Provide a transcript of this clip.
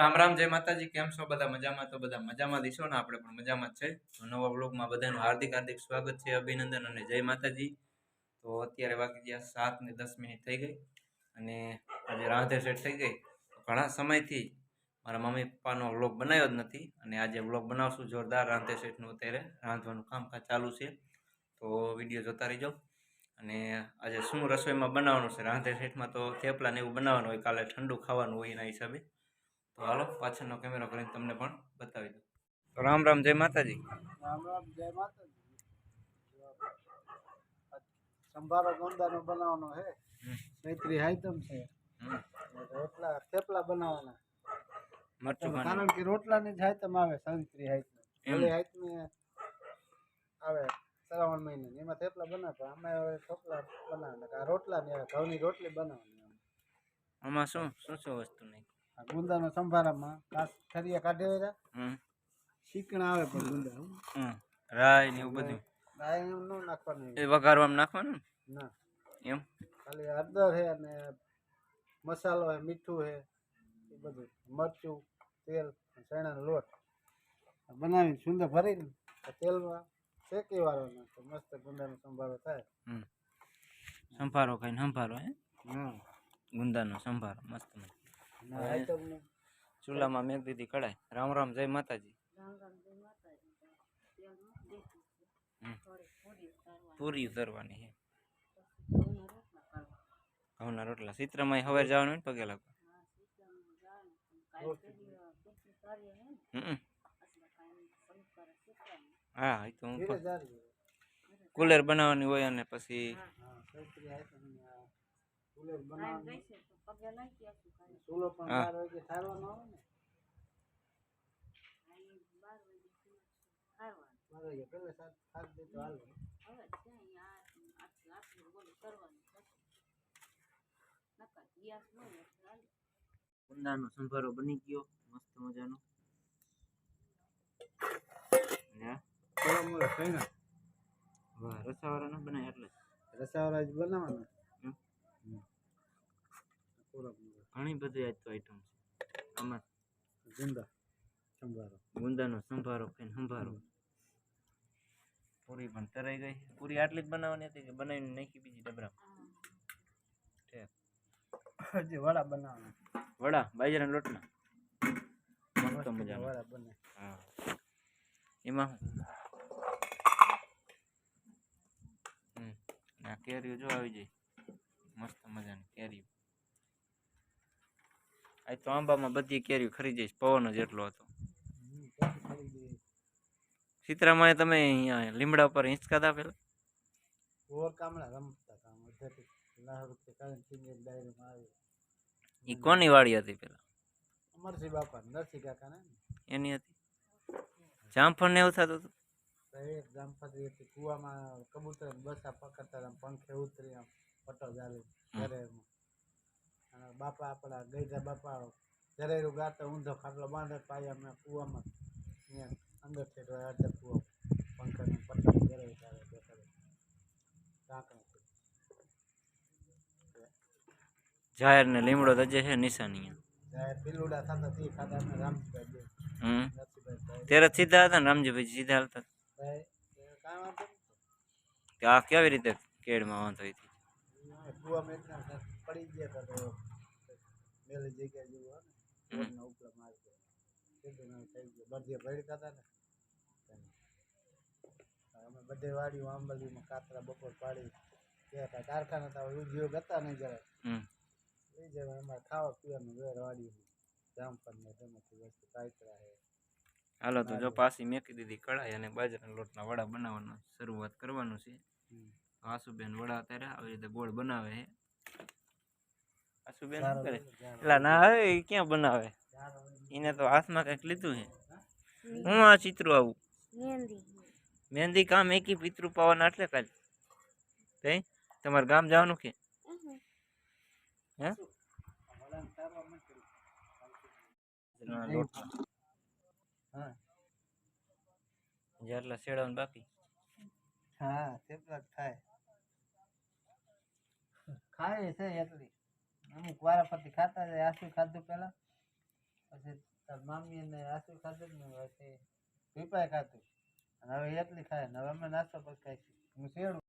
રામ રામ, જય માતાજી, કેમ છો? બધા મજામાં? તો બધા મજામાં દીશો ને આપણે પણ મજામાં છે. તો નવા બ્લોગમાં બધાનું હાર્દિક હાર્દિક સ્વાગત છે, અભિનંદન અને જય માતાજી. તો અત્યારે વાગી ગયા સાત ને દસ મિનિટ થઈ ગઈ અને આજે રાંધે સેટ થઈ ગઈ. ઘણા સમયથી મારા મમ્મી પપ્પાનો વ્લોગ બનાવ્યો જ નથી અને આજે વ્લોગ બનાવશું જોરદાર રાંધે સેટનું અત્યારે. રાંધવાનું કામકાજ ચાલુ છે. તો વીડિયો જોતા રહીજો. અને આજે શું રસોઈમાં બનાવવાનું છે? રાંધે સેટમાં તો થેપલા ને એવું બનાવવાનું હોય, કાલે ઠંડુ ખાવાનું હોય એના હિસાબે. તો હાલો પાછળનો કેમેરો કરીને તમને પણ બતાવી દઉં. તો રામ રામ જય માતાજી. રામ રામ જય માતાજી. સંભારો ગોંદાનો બનાવવાનો છે મૈત્રી આઈટમ છે. રોટલા થેપલા બનાવવાના. મરચું કારણ કે રોટલાની જ આઈટમ આવે સંત્રી આઈટમ. એટલે આઈટમ આવે શ્રાવણ મહિને. એમાં થેપલા બનાવતા આમાં હવે થેપલા બનાવવાના આ રોટલા ને ઘઉંની રોટલી બનાવવાની આમાં શું? શું શું વસ્તુ નહીં ગુંદાના સંભારામાં કાચ ખરીયા કાઢે હમ. શીકણા આવે પણ ગુંદા. હમ. રાય ને એવું બધું. આ એમ ન નાખવાનું. એ વઘારવામાં નાખવાનું ને? ના. એમ? ખાલી હળદર છે અને મસાલો છે મીઠું છે એ બધું. મરચું તેલ ચણાનો લોટ. આ બનાવીને સુંદર ભરીને તેલમાં શેકી વાળવાનો તો મસ્ત ગુંદાનો સંભારો થાય. સંભારો ખાઈને સંભારો હે? ગુંદાનો સંભારો મસ્ત મસ્ત. ચૂલામાં મેઘ દીધી કઢાઈ રામ રામ જય માતાજી. હમ. પૂરી ઉતરવાની છે. ઘઉંના રોટલા ચિત્રમાં હવે જવાનું હોય ને પગે લાગવા. હમ. હા એ તો હું ધીરે પણ- જારી કુલર બનાવવાની હોય અને પછી ચૂલો પણ. બાર વાગે ઠારવાનો આવે ને? બાર વાગે પહેલા સાત સાત દે તો હાલે કુંદાનો સંભારો બની ગયો. મસ્ત મજાનો. ને આ? થોડા મોડા કઈના વાહ રસાવાળા ના બનાય એટલે. રસાવાળા જ બનાવવાના ઘણી બધી આજ તો આઈટમ છે. આમાં ગુંદા સંભારો. ગુંદાનો સંભારો ખાઈને સંભારો. પૂરી પણ તરાઈ ગઈ. પૂરી આટલી જ બનાવવાની હતી કે બનાવીને નાખી બીજી ડબરા હજી વડા બનાવવાના. વડા બાજરાના લોટના? મસ્ત મજા વડા બને. હા. એમાં હમ. આ કેરીઓ જો આવી જાય. મસ્ત મજાની. આજ તો આંબામાં બધી કેરીઓ ખરી જઈશ પવન જ એટલો હતો. હમ, પછી સીતરામાં તમે અહીંયા લીમડા ઉપર હિંચકાતા પેલા ઓર કામડા રમતા લાખ રૂપિયા કાઢીને ડાયરીમાં આવી એ કોની વાડી હતી પેલા? અમરસિંહ બાપા નરસિંહ કાકા ને એની હતી? જામફળ ને એવું થતું હતું? એક જામફળી કુવામાં કબૂતર બસા પકડતા પંખે ઉતરી આમ પટો અને બાપા આપણા ગઈઢા બાપા જરેરું ગાતા ઊંધો ખાટલો બાંધે પાયા અમે કુવામાં ત્યાં અંદર છે તો અડધા કુવા પંખા પટો ઘરે ચાલે બેસાડે ઢાંકણા જાહેર ને લીમડો તો જે છે નિશાની અહીંયા. જાહેર પીલુડા થતા તે ખાતા અમે રામજીભાઈ બે. હમ. નરસિંહભાઈ ભાઈ. ત્યારે જ સીધા હતા ને રામજીભાઈ સીધા હાલતા. ભાઈ કાંઈ વાંધો નહીં કે આ કેવી રીતે કેળમાં વાંધો હતી કુવામાં એકદમ પડી ગયા તો જગ્યા જેવું હોય ને ઉપલા મારી ગયા સીધું થઈ ગયું બધે ભડકા હતા ને. અમે બધે વાડીઓ આંબલીમાં કાતરા બપોર પાડી હતા કારખાના હતા ઉદ્યોગ હતા નહીં જરાય. એ જરા અમારે ખાવા પીવાનું વેર વાડીયું જામફળ ને તેમાંથી વસ્તુ કાતરા હે. હાલો તો જો પાછી મેકી દીધી કઢાઈ અને બાજરાના લોટના વડા બનાવવાનો શરૂઆત કરવાનું છે. આસુબેન વડા અત્યારે આવી રીતે ગોળ બનાવે છે. આસુબેન શું કરે. એટલે ના હવે ઈ ક્યાં બનાવે? એને તો હાથમાં કંઈક લીધું છે. હું? આ ચિત્રો આવું? મહેંદી. કામ એકી પિતૃ પાવાના એટલે કાલ કઈ તમારે ગામ જવાનું કે? હે? બાજરાના લોટના હા. જેટલા શેડાવાનું બાકી. હા થેપલા જ ખાય. ખાય છે એટલી. અમુક વારા પછી ખાતા જાય આસુ ખાધું પહેલાં. પછી તાર મામી ને આસુ ખાધું ને પછી પીપાય ખાધું. અને હવે એટલી ખાય, ને હવે અમે નાસ્તો પછી ખાઈશું. હું શેરડું